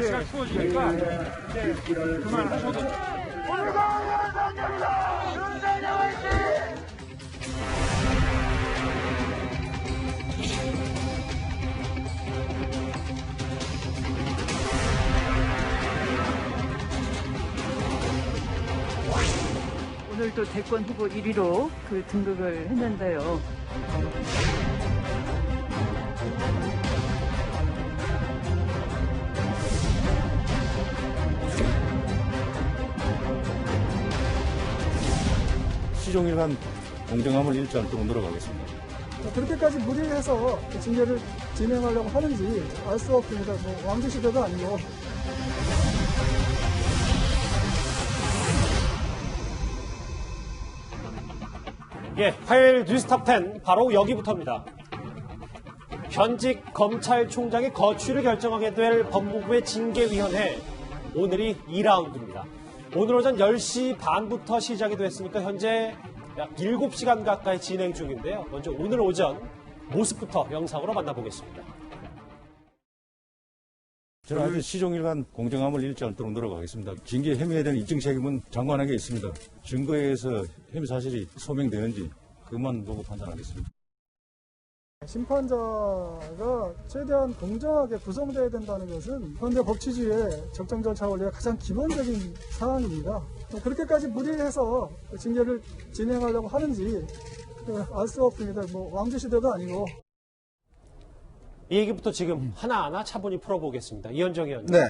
날씨가 추워지니까 이제 그만하셔도 오늘도 대권 후보 1위로 그 등극을 했는데요. 시종일관 공정함을 잃지 않도록 노력하겠습니다. 그렇게까지 무리를 해서 징계를 진행하려고 하는지 알 수 없습니다. 뭐 왕조 시대도 아니고 예, 화요일 뉴스탑 10 바로 여기부터입니다. 현직 검찰총장의 거취를 결정하게 될 법무부의 징계위원회 오늘이 2라운드입니다. 오늘 오전 10시 반부터 시작이 됐으니까 현재 약 7시간 가까이 진행 중인데요. 먼저 오늘 오전 모습부터 영상으로 만나보겠습니다. 저는 하여튼 시종일관 공정함을 잃지 않도록 노력하겠습니다. 징계 혐의에 대한 입증 책임은 장관에게 있습니다. 증거에 의해서 혐의 사실이 소명되는지 그것만 보고 판단하겠습니다. 심판자가 최대한 공정하게 구성돼야 된다는 것은 현대 법치주의의 적정 절차 원리의 가장 기본적인 사항입니다. 그렇게까지 무리를 해서 징계를 진행하려고 하는지 알 수 없습니다. 뭐 왕조 시대도 아니고 이 얘기부터 지금 하나하나 차분히 풀어보겠습니다. 이현정 의원님. 네.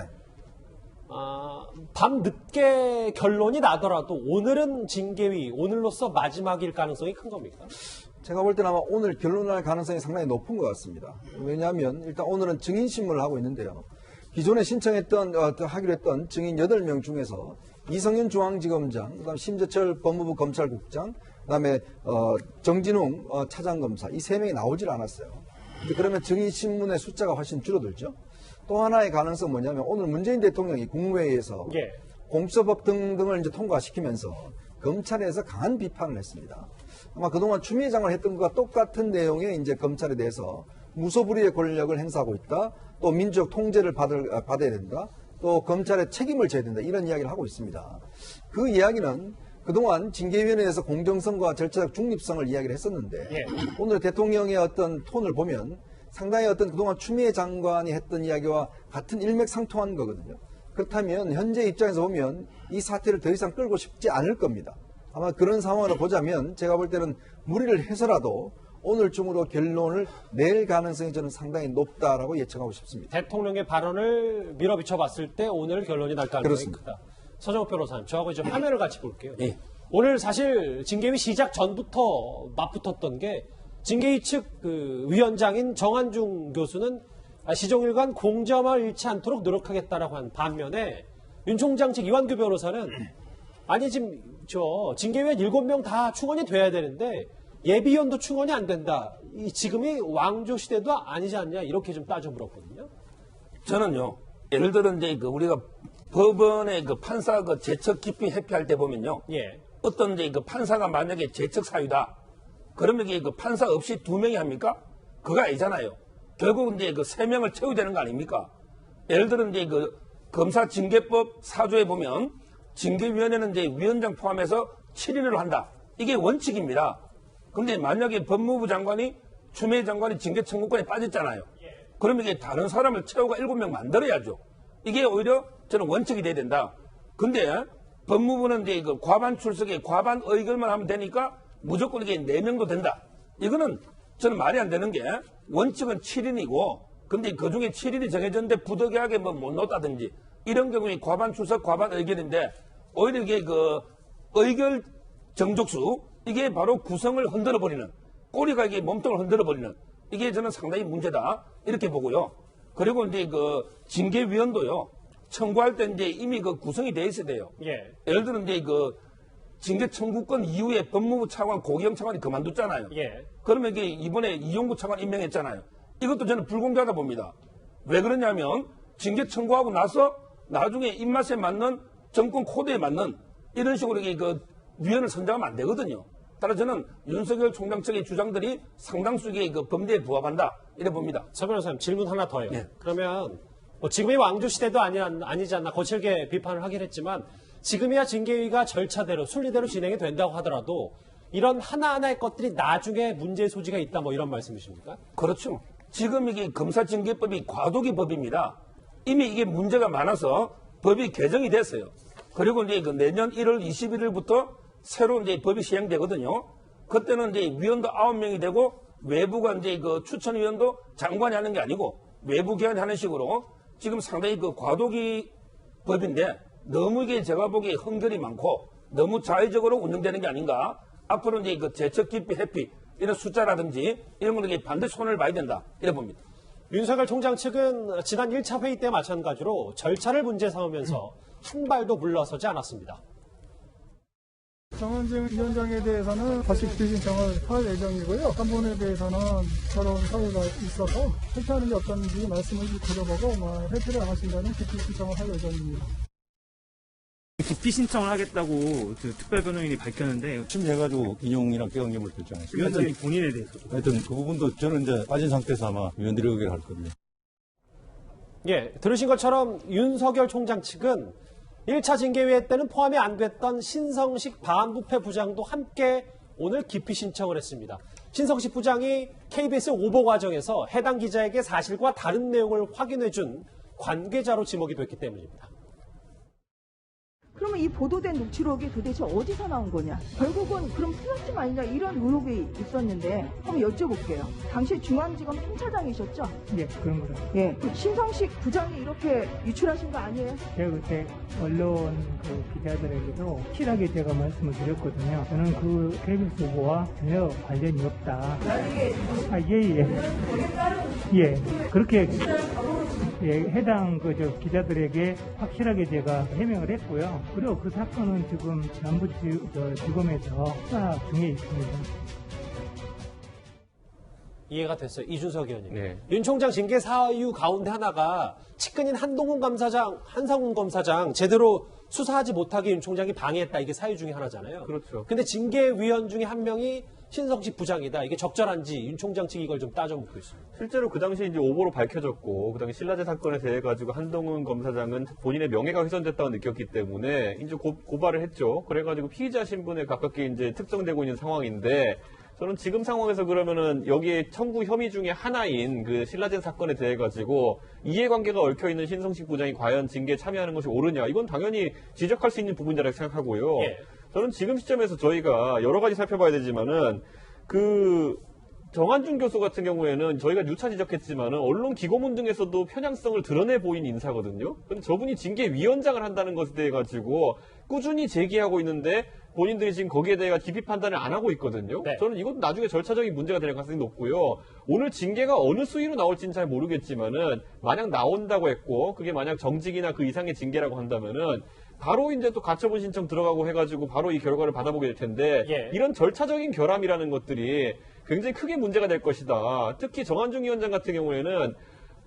아, 밤 늦게 결론이 나더라도 오늘은 징계위, 오늘로서 마지막일 가능성이 큰 겁니까? 제가 볼 때는 아마 오늘 결론날 가능성이 상당히 높은 것 같습니다. 왜냐하면 일단 오늘은 증인신문을 하고 있는데요. 기존에 신청했던, 어, 하기로 했던 증인 8명 중에서 이성윤 중앙지검장, 그 다음 심재철 법무부 검찰국장, 그 다음에 어, 정진웅 어, 차장검사 이 세 명이 나오질 않았어요. 근데 그러면 증인 신문의 숫자가 훨씬 줄어들죠. 또 하나의 가능성은 뭐냐면 오늘 문재인 대통령이 국무회의에서 예. 공수처법 등등을 이제 통과시키면서 검찰에서 강한 비판을 했습니다. 아마 그동안 추미애 장관을 했던 것과 똑같은 내용의 이제 검찰에 대해서 무소불위의 권력을 행사하고 있다. 또 민주적 통제를 받을, 아, 받아야 된다. 또 검찰에 책임을 져야 된다. 이런 이야기를 하고 있습니다. 그 이야기는 그동안 징계위원회에서 공정성과 절차적 중립성을 이야기를 했었는데 예. 오늘 대통령의 어떤 톤을 보면 상당히 어떤 그동안 추미애 장관이 했던 이야기와 같은 일맥상통한 거거든요. 그렇다면 현재 입장에서 보면 이 사태를 더 이상 끌고 싶지 않을 겁니다. 아마 그런 상황으로 보자면 제가 볼 때는 무리를 해서라도 오늘 중으로 결론을 낼 가능성이 저는 상당히 높다라고 예측하고 싶습니다. 대통령의 발언을 밀어비춰 봤을 때 오늘 결론이 날 가능성이. 크다. 서정욱 변호사님, 저하고 이제 화면을 같이 볼게요. 예. 오늘 사실 징계위 시작 전부터 맞붙었던 게 징계위 측 그 위원장인 정한중 교수는 아, 시종일관 공정함을 잃지 않도록 노력하겠다라고 한 반면에 윤 총장 측 이완규 변호사는 아니 지금 저 징계위원 7명 다 충원이 돼야 되는데 예비위원도 충원이 안 된다. 이 지금이 왕조 시대도 아니지 않냐 이렇게 좀 따져 물었거든요. 저는요, 예를 들어 이제 그 우리가 법원의 그 판사 그 재척 기피 회피할 때 보면요. 예. 어떤 이제 그 판사가 만약에 재척 사유다. 그러면 이게 그 판사 없이 두 명이 합니까? 그거 아니잖아요. 결국 이제 그 세 명을 채워야 되는 거 아닙니까? 예를 들어 이제 그 검사 징계법 사조에 보면 징계위원회는 이제 위원장 포함해서 7인으로 한다. 이게 원칙입니다. 근데 만약에 법무부 장관이 추미애 장관이 징계 청구권에 빠졌잖아요. 그러면 이게 다른 사람을 채우고 7명 만들어야죠. 이게 오히려 저는 원칙이 돼야 된다. 근데 법무부는 이제 그 과반 출석에 과반 의결만 하면 되니까 무조건 이게 4명도 된다. 이거는 저는 말이 안 되는 게 원칙은 7인이고 근데 그 중에 7인이 정해졌는데 부득이하게 뭐 못 넣었다든지 이런 경우에 과반 출석 과반 의결인데 오히려 이게 그 의결 정족수 이게 바로 구성을 흔들어 버리는 꼬리가 이게 몸통을 흔들어 버리는 이게 저는 상당히 문제다 이렇게 보고요. 그리고 이제 그 징계위원도요 청구할 때 이제 이미 그 구성이 돼 있어야 돼요. 예. 예를 들어 이제 그 징계 청구권 이후에 법무부 차관 고기영 차관이 그만뒀잖아요. 예. 그러면 이게 이번에 이용구 차관 임명했잖아요. 이것도 저는 불공정하다 봅니다. 왜 그러냐면 징계 청구하고 나서 나중에 입맛에 맞는 정권 코드에 맞는 이런 식으로 그 위원을 선정하면 안 되거든요. 따라 저는 윤석열 총장 측의 주장들이 상당수 이게 그 범죄에 부합한다 이래 봅니다. 서 변호사님 질문 하나 더요. 예. 그러면 뭐 지금이 왕조 시대도 아니, 아니지 않나 거칠게 비판을 하긴 했지만 지금이야 징계위가 절차대로 순리대로 진행이 된다고 하더라도 이런 하나하나의 것들이 나중에 문제의 소지가 있다 뭐 이런 말씀이십니까? 그렇죠. 지금 이게 검사징계법이 과도기 법입니다. 이미 이게 문제가 많아서 법이 개정이 됐어요. 그리고 이제 그 내년 1월 21일부터 새로 이제 법이 시행되거든요. 그때는 이제 위원도 9명이 되고 외부가 이제 그 추천위원도 장관이 하는 게 아니고 외부 기관이 하는 식으로 지금 상당히 그 과도기 법인데 너무 이게 제가 보기에 흥결이 많고 너무 자의적으로 운영되는 게 아닌가. 앞으로 이제 그 재척 기피 회피 이런 숫자라든지 이런 이게 반드시 손을 봐야 된다. 이래 봅니다. 윤석열 총장 측은 지난 1차 회의 때 마찬가지로 절차를 문제 삼으면서 한 발도 물러서지 않았습니다. 정은진 위원장에 대해서는 다시 기피 신청을 할 예정이고요. 한 분에 대해서는 저런 사유가 있어서 회피하는 게 어떤지 말씀을 드려보고 뭐 회피를 안 하신다면 기피 신청을 할 예정입니다. 기피 신청을 하겠다고 그 특별 변호인이 밝혔는데 심해가지고 인용이랑 폐강념을 결정했습니다. 위원장님 본인에 대해서 하여튼 그 부분도 저는 이제 빠진 상태에서 아마 위원들이 의결할 겁니다. 예, 들으신 것처럼 윤석열 총장 측은 1차 징계위회 때는 포함이 안 됐던 신성식 반부패 부장도 함께 오늘 기피 신청을 했습니다. 신성식 부장이 KBS 오보 과정에서 해당 기자에게 사실과 다른 내용을 확인해준 관계자로 지목이 됐기 때문입니다. 그러면 이 보도된 녹취록이 도대체 어디서 나온 거냐? 결국은 그럼 플라스틱 아니냐 이런 의혹이 있었는데 한번 여쭤볼게요. 당시 중앙지검 총차장이셨죠? 예, 그런 거죠. 예. 그 신성식 부장이 이렇게 유출하신 거 아니에요? 제가 그때 언론 그 기자들에게도 확실하게 제가 말씀을 드렸거든요. 저는 그 KBS 후보와 전혀 관련이 없다. 아, 예, 예. 예, 그렇게 예, 해당 그저 기자들에게 확실하게 제가 해명을 했고요. 그리고 그 사건은 지금 남부지검에서 수사 중에 있습니다. 이해가 됐어요. 이준석 의원님. 네. 윤 총장 징계 사유 가운데 하나가 측근인 한동훈 검사장, 한상훈 검사장 제대로 수사하지 못하게 윤 총장이 방해했다. 이게 사유 중에 하나잖아요. 그렇죠. 근데 징계위원 중에 한 명이 신성식 부장이다. 이게 적절한지 윤 총장 측이 이걸 좀 따져 묻고 있습니다. 실제로 그 당시 이제 오보로 밝혀졌고, 그 당시 신라제 사건에 대해 가지고 한동훈 검사장은 본인의 명예가 훼손됐다고 느꼈기 때문에 이제 고, 고발을 했죠. 그래가지고 피의자 신분에 가깝게 이제 특정되고 있는 상황인데, 저는 지금 상황에서 그러면은 여기에 청구 혐의 중에 하나인 그 신라젠 사건에 대해 가지고 이해관계가 얽혀 있는 신성식 부장이 과연 징계에 참여하는 것이 옳으냐 이건 당연히 지적할 수 있는 부분이라고 생각하고요. 예. 저는 지금 시점에서 저희가 여러 가지 살펴봐야 되지만은 그 정한준 교수 같은 경우에는 저희가 누차 지적했지만은 언론 기고문 등에서도 편향성을 드러내 보인 인사거든요. 근데 저분이 징계위원장을 한다는 것에 대해 가지고 꾸준히 제기하고 있는데 본인들이 지금 거기에 대해 깊이 판단을 안 하고 있거든요. 네. 저는 이것도 나중에 절차적인 문제가 될 가능성이 높고요. 오늘 징계가 어느 수위로 나올지는 잘 모르겠지만은 만약 나온다고 했고 그게 만약 정직이나 그 이상의 징계라고 한다면은 바로 이제 또 가처분 신청 들어가고 해가지고 바로 이 결과를 받아보게 될 텐데 예. 이런 절차적인 결함이라는 것들이 굉장히 크게 문제가 될 것이다. 특히 정한중 위원장 같은 경우에는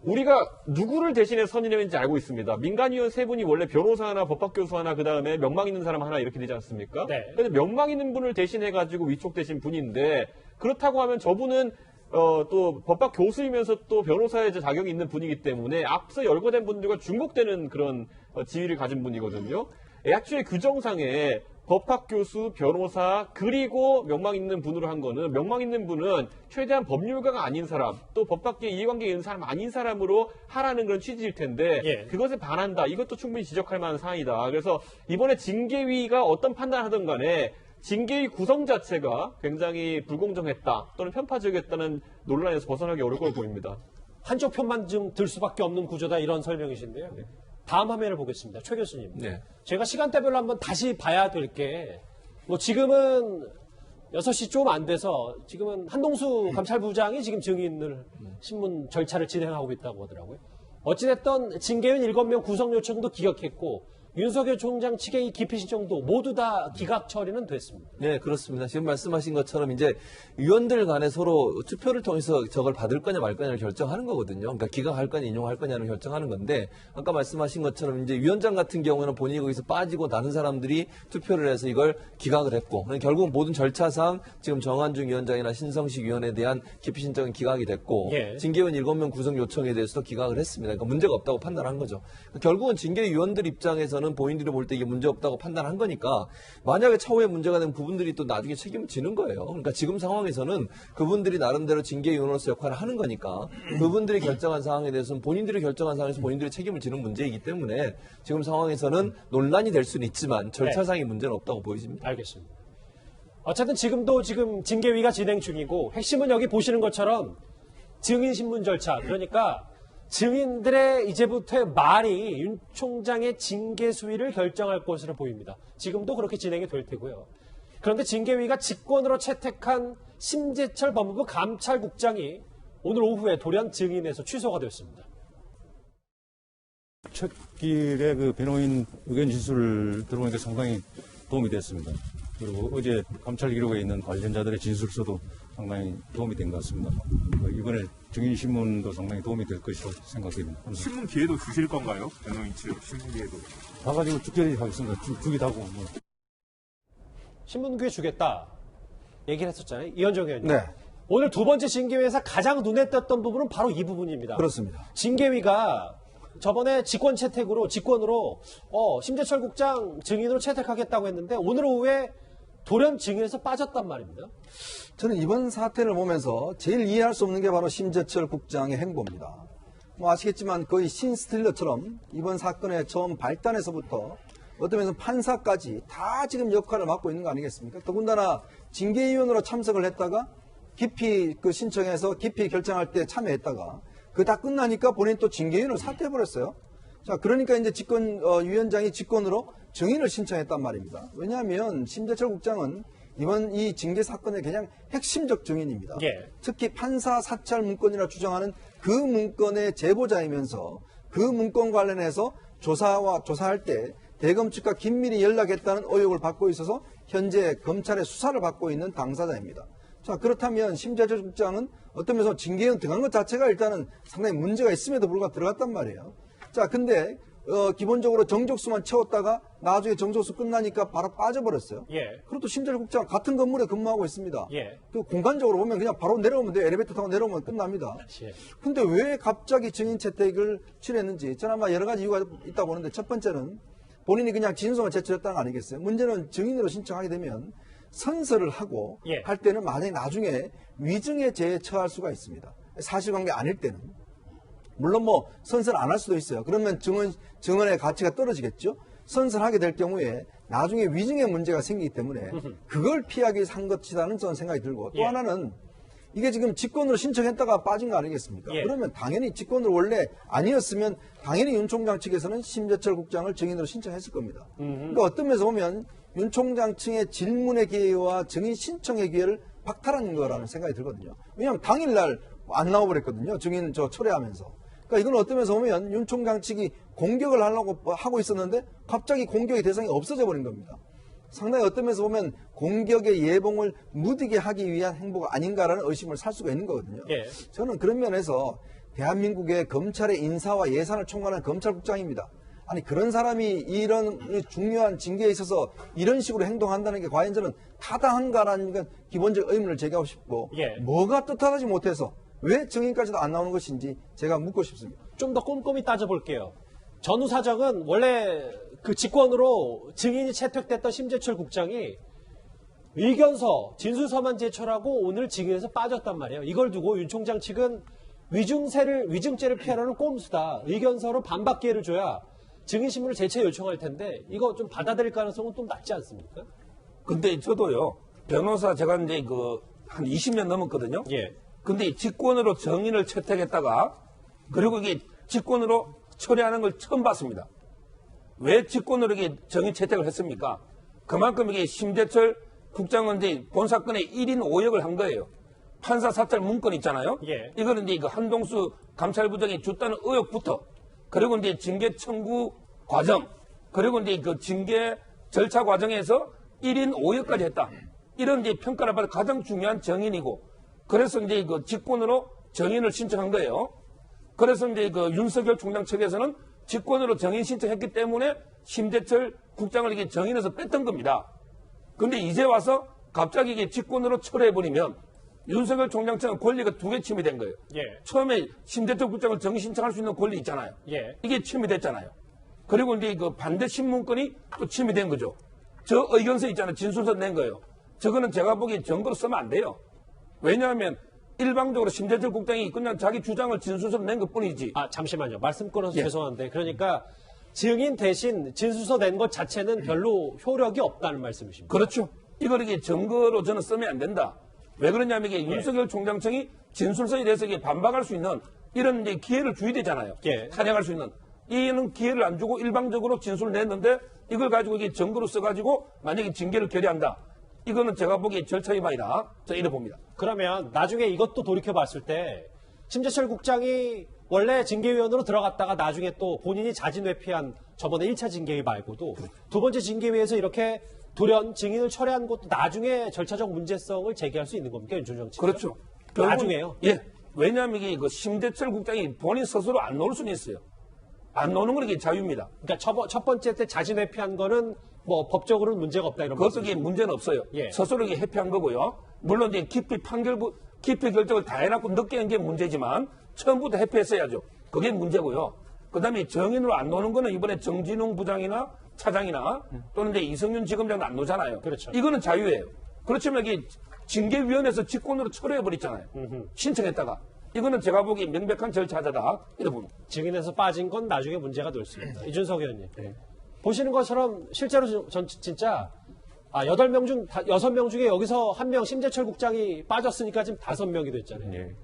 우리가 누구를 대신해 선임했는지 알고 있습니다. 민간위원 세 분이 원래 변호사 하나, 법학교수 하나, 그 다음에 명망 있는 사람 하나 이렇게 되지 않습니까? 네. 근데 명망 있는 분을 대신해가지고 위촉되신 분인데 그렇다고 하면 저분은 어, 또 법학 교수이면서 또 변호사의 자격이 있는 분이기 때문에 앞서 열거된 분들과 중복되는 그런 어, 지위를 가진 분이거든요. 애초에 규정상에 법학 교수, 변호사 그리고 명망 있는 분으로 한 거는 명망 있는 분은 최대한 법률가가 아닌 사람 또 법학계 이해관계 있는 사람 아닌 사람으로 하라는 그런 취지일 텐데 예. 그것에 반한다. 이것도 충분히 지적할 만한 사안이다. 그래서 이번에 징계위가 어떤 판단을 하든 간에 징계위 구성 자체가 굉장히 불공정했다 또는 편파적이었다는 논란에서 벗어나기 어려울 걸 보입니다. 한쪽 편만 좀 들 수밖에 없는 구조다 이런 설명이신데요. 다음 화면을 보겠습니다. 최 교수님. 네. 제가 시간대별로 한번 다시 봐야 될 게, 뭐 지금은 6시 좀 안 돼서 지금은 한동수 감찰부장이 지금 증인을 신문 절차를 진행하고 있다고 하더라고요. 어찌됐든 징계위원 7명 구성 요청도 기각했고 윤석열 총장 측의 이 기피 신청도 모두 다 기각 처리는 됐습니다. 네, 그렇습니다. 지금 말씀하신 것처럼 이제 위원들 간에 서로 투표를 통해서 저걸 받을 거냐 말 거냐를 결정하는 거거든요. 그러니까 기각할 거냐 인용할 거냐를 결정하는 건데 아까 말씀하신 것처럼 이제 위원장 같은 경우는 본인이 거기서 빠지고 다른 사람들이 투표를 해서 이걸 기각을 했고 그러니까 결국 모든 절차상 지금 정한중 위원장이나 신성식 위원에 대한 기피 신청은 기각이 됐고 예. 징계위원 7명 구성 요청에 대해서도 기각을 했습니다. 그러니까 문제가 없다고 판단한 거죠. 결국은 징계위원들 입장 에서는 본인들이 볼 때 이게 문제 없다고 판단한 거니까 만약에 차후에 문제가 된 부분들이 또 나중에 책임을 지는 거예요. 그러니까 지금 상황에서는 그분들이 나름대로 징계위원으로서 역할을 하는 거니까 그분들이 결정한 상황에 대해서는 본인들이 결정한 상황에서 본인들이 책임을 지는 문제이기 때문에 지금 상황에서는 논란이 될 수는 있지만 절차상의 문제는 없다고 보여집니다. 알겠습니다. 어쨌든 지금도 지금 징계위가 진행 중이고 핵심은 여기 보시는 것처럼 증인 신문 절차 그러니까 증인들의 이제부터의 말이 윤 총장의 징계 수위를 결정할 것으로 보입니다. 지금도 그렇게 진행이 될 테고요. 그런데 징계위가 직권으로 채택한 심재철 법무부 감찰국장이 오늘 오후에 돌연 증인에서 취소가 됐습니다. 첫 길에 그 변호인 의견 진술 들어보니까 상당히 도움이 됐습니다. 그리고 어제 감찰 기록에 있는 관련자들의 진술서도 상당히 도움이 된 것 같습니다. 어, 이번에 증인 신문도 상당히 도움이 될 것이라고 생각됩니다. 신문 기회도 주실 건가요? 변호인 측 신문 기회도. 가가지고 죽여야 하겠습니다. 죽, 죽이도 하고. 뭐. 신문규에 주겠다 얘기를 했었잖아요. 이현정 의원님. 네. 오늘 두 번째 징계위에서 가장 눈에 띄었던 부분은 바로 이 부분입니다. 그렇습니다. 징계위가 저번에 직권 채택으로 직권으로 어, 심재철 국장 증인으로 채택하겠다고 했는데 오늘 오후에 돌연 증인에서 빠졌단 말입니다. 저는 이번 사태를 보면서 제일 이해할 수 없는 게 바로 심재철 국장의 행보입니다. 뭐 아시겠지만 거의 신스틸러처럼 이번 사건의 처음 발단에서부터 면에서 판사까지 다 지금 역할을 맡고 있는 거 아니겠습니까? 더군다나 징계위원으로 참석을 했다가 깊이 그 신청해서 깊이 결정할 때 참여했다가 그 다 끝나니까 본인 또 징계위원을 사퇴해버렸어요. 자, 그러니까 이제 직권, 어, 위원장이 직권으로 증인을 신청했단 말입니다. 왜냐하면 심재철 국장은 이번 이 징계 사건의 그냥 핵심적 증인입니다. 예. 특히 판사 사찰 문건이라 주장하는 그 문건의 제보자이면서 그 문건 관련해서 조사와 조사할 때 대검 측과 긴밀히 연락했다는 의혹을 받고 있어서 현재 검찰의 수사를 받고 있는 당사자입니다. 자 그렇다면 심재철 국장은 어떤 면에서 징계위원 들어간 것 자체가 일단은 상당히 문제가 있음에도 불구하고 들어갔단 말이에요. 자 근데 어, 기본적으로 정족수만 채웠다가 나중에 정족수 끝나니까 바로 빠져버렸어요. 예. 그리고 심재철 국장 같은 건물에 근무하고 있습니다. 예. 그 공간적으로 보면 그냥 바로 내려오면 돼요. 엘리베이터 타고 내려오면 끝납니다. 예. 근데 왜 갑자기 증인 채택을 취했는지 저는 아마 여러 가지 이유가 있다 보는데 첫 번째는 본인이 그냥 진술만 제출했다는 거 아니겠어요? 문제는 증인으로 신청하게 되면 선서를 하고 예. 할 때는 만약에 나중에 위증에 제에 처할 수가 있습니다. 사실관계 아닐 때는. 물론 뭐 선서를 안 할 수도 있어요. 그러면 증언, 증언의 가치가 떨어지겠죠? 선서를 하게 될 경우에 나중에 위증의 문제가 생기기 때문에 그걸 피하기 위해서 한 것이라는 저는 생각이 들고 또 예. 하나는 이게 지금 직권으로 신청했다가 빠진 거 아니겠습니까? 예. 그러면 당연히 직권으로 원래 아니었으면 당연히 윤 총장 측에서는 심재철 국장을 증인으로 신청했을 겁니다. 그러니까 어떤 면에서 보면 윤 총장 측의 질문의 기회와 증인 신청의 기회를 박탈한 거라는 생각이 들거든요. 왜냐하면 당일날 안 나와버렸거든요. 증인 저 철회하면서. 그러니까 이건 어떤 면에서 보면 윤 총장 측이 공격을 하려고 하고 있었는데 갑자기 공격의 대상이 없어져 버린 겁니다. 상당히 어떤 면에서 보면 공격의 예봉을 무디게 하기 위한 행보가 아닌가라는 의심을 살 수가 있는 거거든요. 예. 저는 그런 면에서 대한민국의 검찰의 인사와 예산을 총괄하는 검찰국장입니다. 아니 그런 사람이 이런 중요한 징계에 있어서 이런 식으로 행동한다는 게 과연 저는 타당한가라는 건 기본적 의문을 제기하고 싶고 예. 뭐가 뜻하지 못해서 왜 증인까지도 안 나오는 것인지 제가 묻고 싶습니다. 좀 더 꼼꼼히 따져볼게요. 전후 사정은 원래 그 직권으로 증인이 채택됐던 심재철 국장이 의견서, 진술서만 제출하고 오늘 증인에서 빠졌단 말이에요. 이걸 두고 윤 총장 측은 위증세를, 위증죄를 피하려는 꼼수다. 의견서로 반박 기회를 줘야 증인신문을 재체 요청할 텐데 이거 좀 받아들일 가능성은 좀 낮지 않습니까? 근데 저도요, 변호사 제가 이제 그, 한 20년 넘었거든요. 예. 근데 직권으로 정인을 채택했다가, 그리고 이게 직권으로 처리하는 걸 처음 봤습니다. 왜 직권으로 이게 정인 채택을 했습니까? 그만큼 이게 심재철 국장은 이제 본 사건의 1인 5역을 한 거예요. 판사 사찰 문건 있잖아요. 예. 이거는 이제 그 한동수 감찰부장이 줬다는 의혹부터 그리고 이제 징계 청구 과정 그리고 이제 그 징계 절차 과정에서 1인 5역까지 했다. 이런 이제 평가를 받을 가장 중요한 정인이고 그래서 이제 그 직권으로 정인을 신청한 거예요. 그래서 이제 그 윤석열 총장 측에서는 직권으로 정인 신청했기 때문에 심재철 국장을 이게 정인에서 뺐던 겁니다. 근데 이제 와서 갑자기 이게 직권으로 철회해버리면 윤석열 총장 측은 권리가 두 개 침해된 거예요. 예. 처음에 심재철 국장을 정인 신청할 수 있는 권리 있잖아요. 예. 이게 침해됐잖아요. 그리고 이제 그 반대 신문권이 또 침해된 거죠. 저 의견서 있잖아요. 진술서 낸 거예요. 저거는 제가 보기엔 증거로 쓰면 안 돼요. 왜냐하면 일방적으로 심재철 국장이 그냥 자기 주장을 진술서로 낸 것 뿐이지. 아, 잠시만요. 말씀 끊어서 예. 죄송한데. 그러니까 증인 대신 진술서 낸 것 자체는 별로 효력이 없다는 말씀이십니까? 그렇죠. 이걸 이게 증거로 저는 쓰면 안 된다. 왜 그러냐면 이게 윤석열 총장청이 진술서에 대해서 이게 반박할 수 있는 이런 이제 기회를 줘야 되잖아요. 예. 탄핵할 수 있는. 이는 기회를 안 주고 일방적으로 진술을 냈는데 이걸 가지고 이게 증거로 써가지고 만약에 징계를 결의한다. 이거는 제가 보기에 절차 위반이다. 저 이래 봅니다. 그러면 나중에 이것도 돌이켜 봤을 때 심재철 국장이 원래 징계위원으로 들어갔다가 나중에 또 본인이 자진 회피한 저번에 1차 징계위 말고도 두 번째 징계위에서 이렇게 돌연 증인을 철회한 것도 나중에 절차적 문제성을 제기할 수 있는 겁니까? 윤종정 측 그렇죠. 나중에요? 예. 왜냐하면 이게 그 심재철 국장이 본인 스스로 안 놓을 수는 있어요. 안 놓는 건 이게 자유입니다. 그러니까 첫, 번- 첫 번째 때 자진 회피한 거는 뭐 법적으로는 문제가 없다 이런 그것도 말씀이시죠? 이게 문제는 없어요. 예. 스스로 이게 회피한 거고요. 물론 이제 깊이 판결, 깊이 결정을 다 해놨고 늦게 한 게 문제지만 처음부터 회피했어야죠. 그게 문제고요. 그 다음에 정인으로 안 노는 거는 이번에 정진웅 부장이나 차장이나 또는 이제 이성윤 지검장도 안 노잖아요. 그렇죠. 이거는 자유예요. 그렇지만 이게 징계위원회에서 직권으로 철회해버렸잖아요. 신청했다가. 이거는 제가 보기에 명백한 절차자다. 이래 봅니다. 증인에서 빠진 건 나중에 문제가 될 수 있다. 이준석 의원님. 보시는 것처럼 실제로 저- 전 진짜 아, 8명 중, 다- 6명 중에 여기서 한명 심재철 국장이 빠졌으니까 지금 5명이 됐잖아요. 예.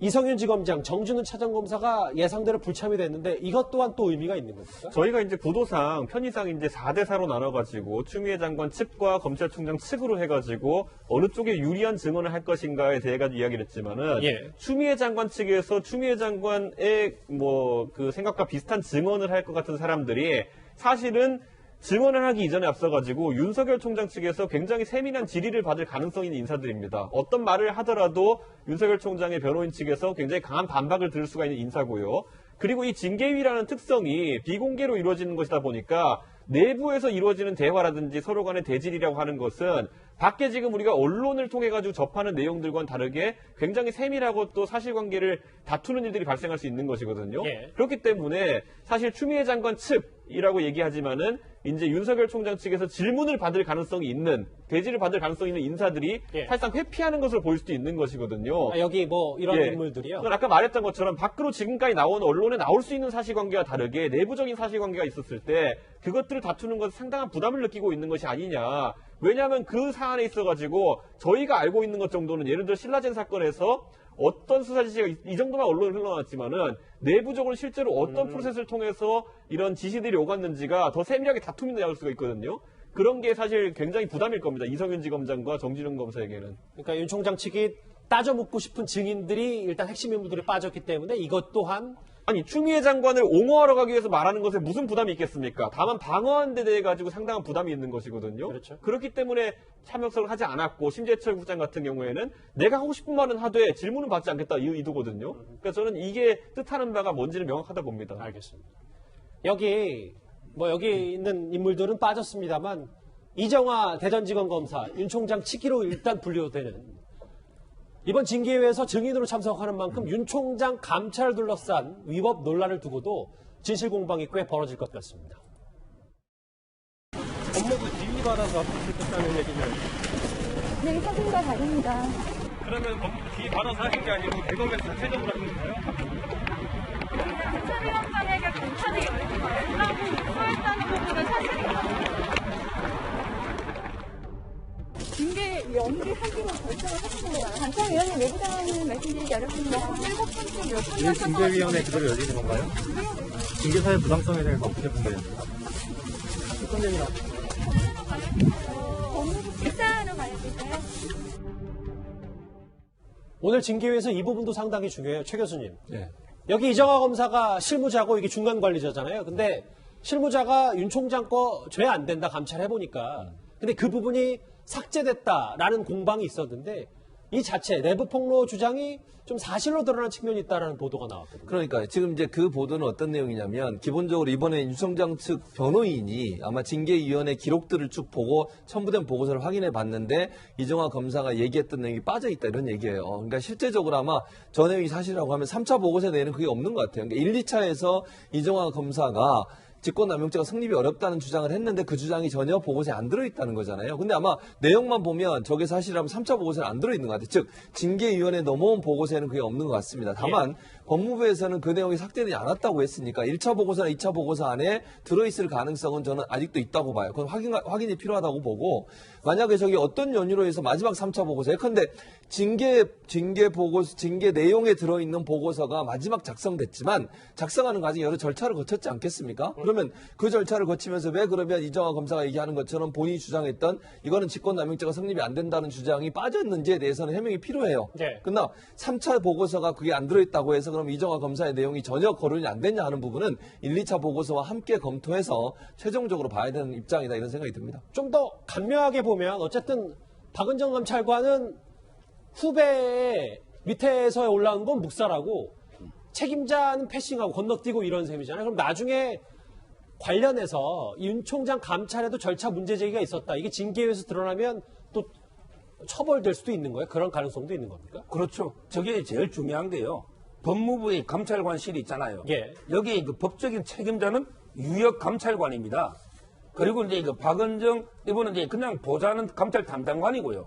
이성윤 지검장, 정준은 차장검사가 예상대로 불참이 됐는데 이것 또한 또 의미가 있는 겁니까? 저희가 이제 구도상 편의상 이제 4대 4로 나눠가지고 추미애 장관 측과 검찰총장 측으로 해가지고 어느 쪽에 유리한 증언을 할 것인가에 대해 가지고 이야기를 했지만은 예. 추미애 장관 측에서 추미애 장관의 뭐 그 생각과 비슷한 증언을 할 것 같은 사람들이 사실은 증언을 하기 이전에 앞서가지고 윤석열 총장 측에서 굉장히 세밀한 질의를 받을 가능성이 있는 인사들입니다. 어떤 말을 하더라도 윤석열 총장의 변호인 측에서 굉장히 강한 반박을 들을 수가 있는 인사고요. 그리고 이 징계위라는 특성이 비공개로 이루어지는 것이다 보니까 내부에서 이루어지는 대화라든지 서로 간의 대질이라고 하는 것은 밖에 지금 우리가 언론을 통해 가지고 접하는 내용들과는 다르게 굉장히 세밀하고 또 사실관계를 다투는 일들이 발생할 수 있는 것이거든요. 예. 그렇기 때문에 사실 추미애 장관 측이라고 얘기하지만은 이제 윤석열 총장 측에서 질문을 받을 가능성이 있는 대질을 받을 가능성이 있는 인사들이 예. 사실상 회피하는 것으로 보일 수도 있는 것이거든요. 아, 여기 뭐 이런 예. 인물들이요. 아까 말했던 것처럼 밖으로 지금까지 나온 언론에 나올 수 있는 사실관계와 다르게 내부적인 사실관계가 있었을 때 그것들을 다투는 것은 상당한 부담을 느끼고 있는 것이 아니냐. 왜냐하면 그 사안에 있어가지고 저희가 알고 있는 것 정도는 예를 들어 신라젠 사건에서 어떤 수사 지시가 이- 이 정도만 언론에 흘러났지만은 내부적으로 실제로 어떤 프로세스를 통해서 이런 지시들이 오갔는지가 더 세밀하게 다툼이 나올 수가 있거든요. 그런 게 사실 굉장히 부담일 겁니다. 이성윤 지검장과 정진웅 검사에게는. 그러니까 윤 총장 측이 따져 묻고 싶은 증인들이 일단 핵심 인물들이 빠졌기 때문에 이것 또한 아니 추미애 장관을 옹호하러 가기 위해서 말하는 것에 무슨 부담이 있겠습니까? 다만 방어하는 데 대해 가지고 상당한 부담이 있는 것이거든요. 그렇죠. 기 때문에 참여성을 하지 않았고 심재철 국장 같은 경우에는 내가 하고 싶은 말은 하되 질문은 받지 않겠다 이 의도거든요. 그러니까 저는 이게 뜻하는 바가 뭔지는 명확하다 봅니다. 알겠습니다. 여기 뭐 여기 있는 인물들은 빠졌습니다만 이정화 대전지검 검사 윤 총장 치기로 일단 분류되는 이번 징계회에서 증인으로 참석하는 만큼 윤 총장 감찰을 둘러싼 위법 논란을 두고도 진실 공방이 꽤 벌어질 것 같습니다. 업무부 지휘받아서 했다는 얘기는 네, 사진과 다릅니다. 그러면 법무부 지휘 받아서 하신 게 아니고 대검에서 자체적으로 하신 건가요? 감찰위원장에게 검찰이 결정을 했습니다. 감찰위원회 내부장관님 말씀드리기 어렵습니다. 이 징계위원회 그대로 열리는 건가요? 징계사의 부당성에 대해서 어떻게? 법무부 직사하러 가야 될까요? 오늘 징계회에서 이 부분도 상당히 중요해요. 최 교수님. 네. 여기 이정화 검사가 실무자고 이게 중간 관리자잖아요. 근데 실무자가 윤 총장 거 죄 안 된다 감찰해 보니까 근데 그 부분이 삭제됐다라는 공방이 있었는데 이 자체 내부 폭로 주장이 좀 사실로 드러난 측면이 있다라는 보도가 나왔거든요. 그러니까 지금 이제 그 보도는 어떤 내용이냐면 기본적으로 이번에 윤총장 측 변호인이 아마 징계위원회 기록들을 쭉 보고 첨부된 보고서를 확인해 봤는데 이정화 검사가 얘기했던 내용이 빠져 있다 이런 얘기예요. 그러니까 실제적으로 아마 저 내용이 사실이라고 하면 3차 보고서 내에는 그게 없는 것 같아요. 그러니까 1, 2차에서 이정화 검사가 직권남용죄가 성립이 어렵다는 주장을 했는데 그 주장이 전혀 보고서에 안 들어있다는 거잖아요. 근데 아마 내용만 보면 저게 사실이라면 3차 보고서에 안 들어있는 것 같아요. 즉 징계위원회 넘어온 보고서에는 그게 없는 것 같습니다. 다만 법무부에서는 그 내용이 삭제되지 않았다고 했으니까 1차 보고서나 2차 보고서 안에 들어있을 가능성은 저는 아직도 있다고 봐요. 그건 확인, 확인이 필요하다고 보고 만약에 저기 어떤 연유로 해서 마지막 3차 보고서 예컨대 징계 징계 보고서 징계 내용에 들어있는 보고서가 마지막 작성됐지만 작성하는 과정에 여러 절차를 거쳤지 않겠습니까? 그러면 그 절차를 거치면서 왜 그러면 이정화 검사가 얘기하는 것처럼 본인이 주장했던 이거는 직권남용죄가 성립이 안 된다는 주장이 빠졌는지에 대해서는 해명이 필요해요. 네. 그러나 3차 보고서가 그게 안 들어있다고 해서 그럼 이정화 검사의 내용이 전혀 거론이 안 됐냐 하는 부분은 1, 2차 보고서와 함께 검토해서 최종적으로 봐야 되는 입장이다 이런 생각이 듭니다. 좀 더 간묘하게 보면 어쨌든 박은정 감찰관은 후배 밑에서 올라온 건 묵살하고 책임자는 패싱하고 건너뛰고 이런 셈이잖아요. 그럼 나중에 관련해서 윤 총장 감찰에도 절차 문제 제기가 있었다. 이게 징계에서 드러나면 또 처벌될 수도 있는 거예요. 그런 가능성도 있는 겁니까? 그렇죠. 저게 제일 중요한 게요. 법무부의 감찰관실이 있잖아요. 예. 여기 그 법적인 책임자는 유역 감찰관입니다. 그리고 이제 그 박은정 이분은 이제 그냥 보좌하는 감찰 담당관이고요.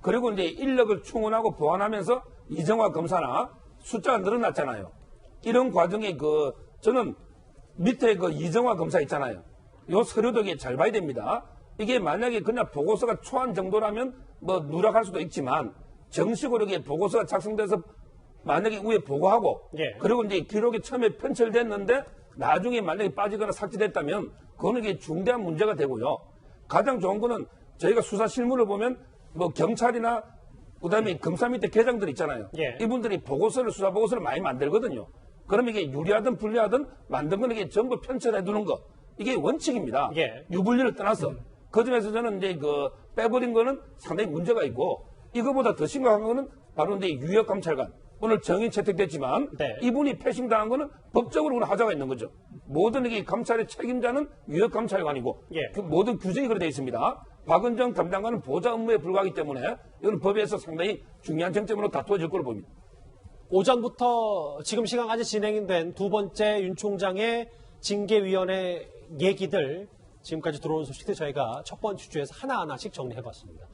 그리고 이제 인력을 충원하고 보완하면서 이정화 검사나 숫자가 늘어났잖아요. 이런 과정에 그 저는 밑에 그 이정화 검사 있잖아요. 요 서류도 이게 잘 봐야 됩니다. 이게 만약에 그냥 보고서가 초안 정도라면 뭐 누락할 수도 있지만 정식으로 이게 보고서가 작성돼서 만약에 위에 보고하고 예. 그리고 이제 기록이 처음에 편철됐는데 나중에 만약에 빠지거나 삭제됐다면 그거는 이게 중대한 문제가 되고요. 가장 좋은 거는 저희가 수사 실무를 보면 뭐 경찰이나 그다음에 검사 밑에 계장들 있잖아요. 예. 이분들이 보고서를 수사 보고서를 많이 만들거든요. 그러면 이게 유리하든 불리하든 만든 거는 이게 전부 편철해 두는 거 이게 원칙입니다. 예. 유불리를 떠나서 그 점에서 저는 이제 그 빼버린 거는 상당히 문제가 있고 이거보다 더 심각한 거는 바로 이제 유역 감찰관 오늘 정인 채택됐지만 네. 이분이 패싱 당한 거는 법적으로 그런 하자가 있는 거죠. 모든 이게 감찰의 책임자는 유역 감찰관이고 예. 그 모든 규정이 그렇게 되어 있습니다. 박은정 담당관은 보좌 업무에 불과하기 때문에 이건 법에서 상당히 중요한 쟁점으로 다투어질 걸로 봅니다. 오전부터 지금 시간까지 진행된 두 번째 윤 총장의 징계위원회 얘기들 지금까지 들어온 소식들 저희가 첫 번째 주에서 하나하나씩 정리해봤습니다.